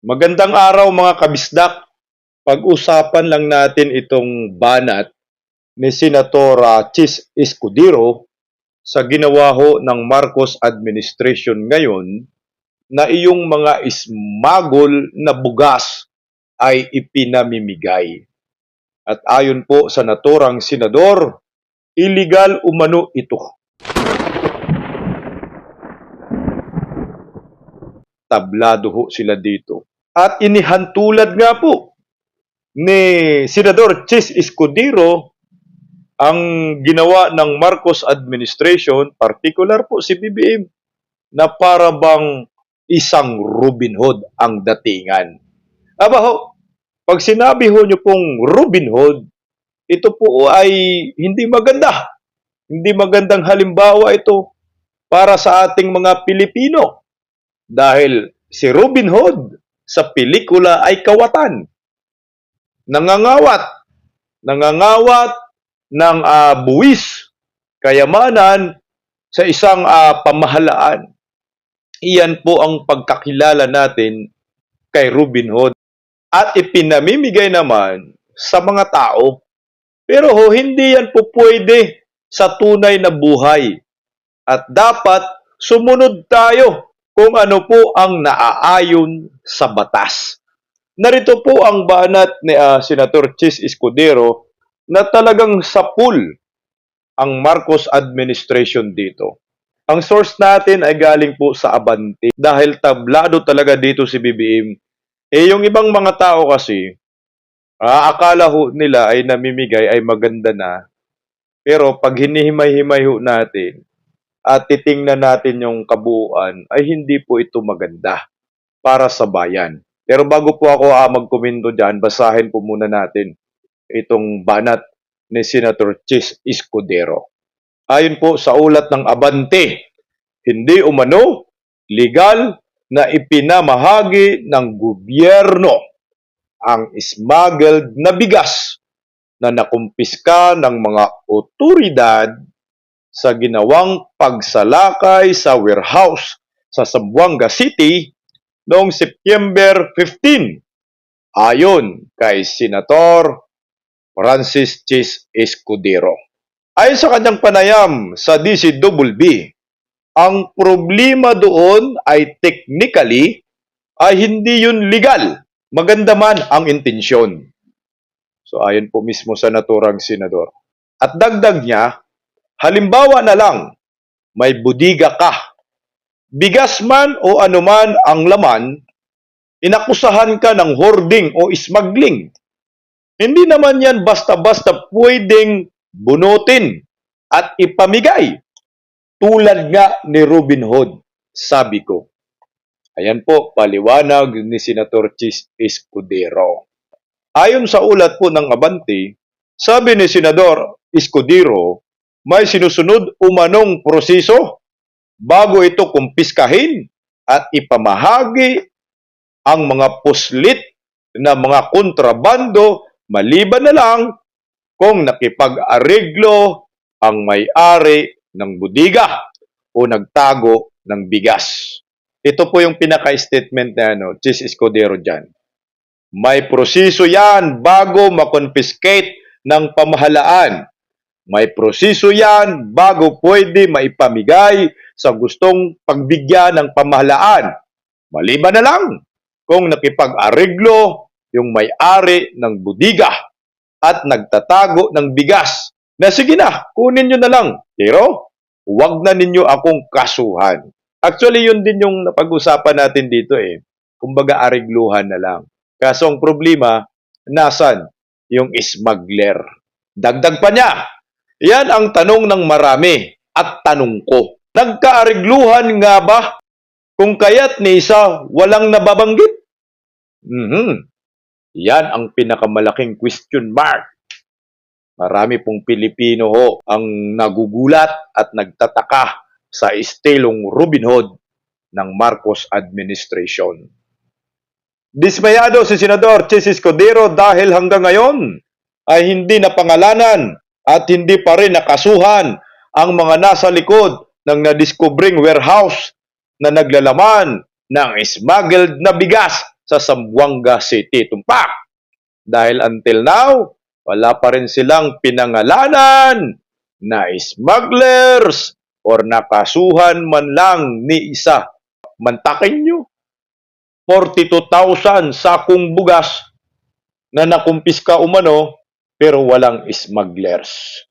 Magandang araw mga kabisdak. Pag-usapan lang natin itong banat ni Senatora Chis Escudero sa ginawa ho ng Marcos administration ngayon na iyong mga ismagol na bugas ay ipinamimigay. At ayon po sa naturang senador, illegal umano ito. Tablado ho sila dito. At inihantulad nga po ni Senador Chis Escudero ang ginawa ng Marcos administration, particular po si BBM, na para bang isang Robin Hood ang datingan. Aba ho, pag sinabi ho nyo pong Robin Hood, ito po ay hindi maganda. Hindi magandang halimbawa ito para sa ating mga Pilipino. Dahil si Robin Hood sa pelikula ay kawatan. Nangangawat. Nangangawat ng ah, buwis, kayamanan sa isang ah, pamahalaan. Iyan po ang pagkakilala natin kay Robin Hood at ipinamimigay naman sa mga tao. Pero ho, hindi yan po pwede sa tunay na buhay. At dapat sumunod tayo kung ano po ang naaayon sa batas. Narito po ang banat ni ah, Senator Chis Escudero na talagang sapul ang Marcos administration dito. Ang source natin ay galing po sa Abante dahil tablado talaga dito si BBM. Eh yung ibang mga tao kasi, ah, akala ho nila ay namimigay ay maganda na. Pero pag hinihimay-himay ho natin at titingnan natin yung kabuuan, ay hindi po ito maganda para sa bayan. Pero bago po ako ah, magkomento dyan, basahin po muna natin itong banat ni Senator Chis Escudero. Ayon po sa ulat ng Abante, hindi umano legal na ipinamahagi ng gobyerno ang smuggled na bigas na nakumpiska ng mga otoridad sa ginawang pagsalakay sa warehouse sa Zamboanga City noong September 15 ayon kay Senator Francis Chis Escudero. Ayon sa kanyang panayam sa DCWB, ang problema doon ay technically ay hindi yun legal. Maganda man ang intensyon. So ayon po mismo sa naturang senador. At dagdag niya, halimbawa na lang, may budiga ka. Bigas man o anuman ang laman, inakusahan ka ng hoarding o smuggling. Hindi naman yan basta-basta pwedeng bunutin at ipamigay. Tulad nga ni Robin Hood, sabi ko. Ayan po, paliwanag ni Senator Chis Escudero. Ayon sa ulat po ng Abante, sabi ni Senador Escudero, may sinusunod umanong proseso bago ito kumpiskahin at ipamahagi ang mga puslit na mga kontrabando maliban na lang kung nakipag-areglo ang may-ari ng budiga o nagtago ng bigas. Ito po yung pinaka-statement na ano, Chis Escudero dyan. May proseso yan bago makonfiscate ng pamahalaan. May proseso yan bago pwede maipamigay sa gustong pagbigyan ng pamahalaan. Maliban na lang kung nakipag-areglo yung may-ari ng budiga at nagtatago ng bigas na sige na, kunin nyo na lang. Pero, huwag na ninyo akong kasuhan. Actually, yun din yung napag-usapan natin dito eh. Kumbaga, aregluhan na lang. Kaso ang problema, nasan yung smuggler? Dagdag pa niya. Yan ang tanong ng marami at tanong ko. Nagkaarigluhan nga ba kung kaya't ni isa walang nababanggit? Mhm. Yan ang pinakamalaking question mark. Marami pong Pilipino ho ang nagugulat at nagtataka sa estilong Robin Hood ng Marcos administration. Dismayado si Senador Chis Escudero dahil hanggang ngayon ay hindi napangalanan at hindi pa rin nakasuhan ang mga nasa likod ng nadiskubring warehouse na naglalaman ng smuggled na bigas sa Zamboanga City. Tumpak! Dahil until now, wala pa rin silang pinangalanan na smugglers or nakasuhan man lang ni isa. Mantakin nyo. 42,000 sakong bugas na nakumpiska umano pero walang smugglers.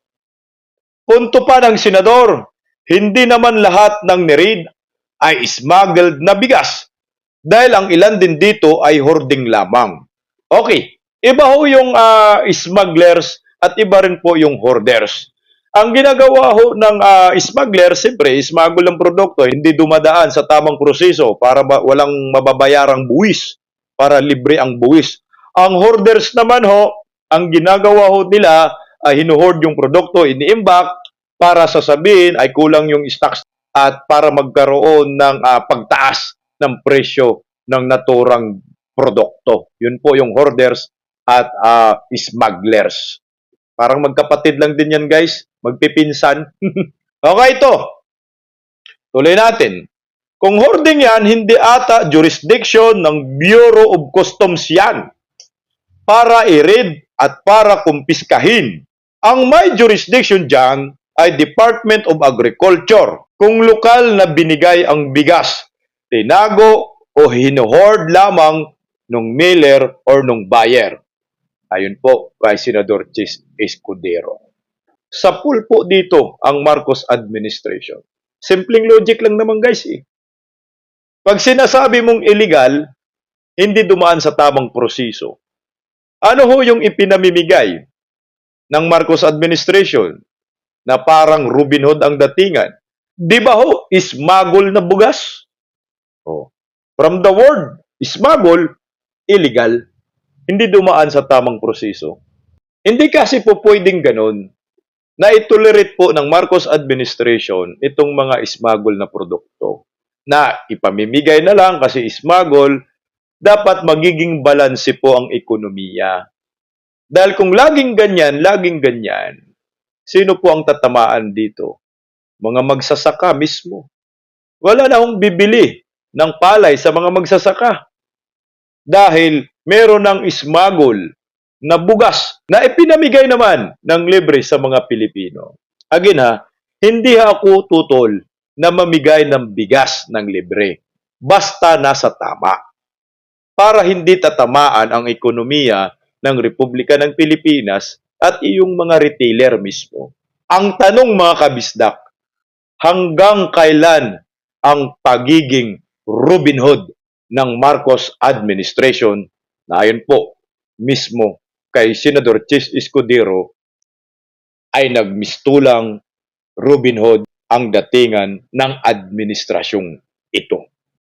Punto pa ng senador, hindi naman lahat ng nirid ay smuggled na bigas dahil ang ilan din dito ay hoarding lamang. Okay, iba ho yung ah, smugglers at iba rin po yung hoarders. Ang ginagawa ho ng ah, smuggler, siyempre, smuggle ng produkto, hindi dumadaan sa tamang proseso para ma- walang mababayarang buwis, para libre ang buwis. Ang hoarders naman ho, ang ginagawa ho nila ay hinuhoard yung produkto, iniimbak para sasabihin ay kulang yung stocks at para magkaroon ng ah, pagtaas ng presyo ng naturang produkto. Yun po yung hoarders at ah, smugglers. Parang magkapatid lang din yan guys, magpipinsan. okay ito. Tuloy natin. Kung hoarding yan, hindi ata jurisdiction ng Bureau of Customs yan para i-read at para kumpiskahin. Ang may jurisdiction dyan ay Department of Agriculture. Kung lokal na binigay ang bigas, tinago o hinuhoard lamang nung mailer or nung buyer. Ayon po kay Senador Chis Escudero. Sa po dito ang Marcos administration. Simpleng logic lang naman guys eh. Pag sinasabi mong illegal, hindi dumaan sa tamang proseso. Ano ho yung ipinamimigay ng Marcos administration na parang Robin Hood ang datingan? Di ba ho, smuggle na bugas? Oh. From the word smuggle, illegal. Hindi dumaan sa tamang proseso. Hindi kasi po pwedeng ganun na itolerate po ng Marcos administration itong mga smuggle na produkto na ipamimigay na lang kasi smuggle, dapat magiging balanse po ang ekonomiya. Dahil kung laging ganyan, laging ganyan, sino po ang tatamaan dito? Mga magsasaka mismo. Wala na akong bibili ng palay sa mga magsasaka. Dahil meron ng smuggle na bugas na ipinamigay naman ng libre sa mga Pilipino. Again ha, hindi ako tutol na mamigay ng bigas ng libre. Basta nasa tama. Para hindi tatamaan ang ekonomiya ng Republika ng Pilipinas at iyong mga retailer mismo. Ang tanong mga kabisdak, hanggang kailan ang pagiging Robin Hood ng Marcos administration na ayon po mismo kay Senador Chis Escudero ay nagmistulang Robin Hood ang datingan ng administrasyong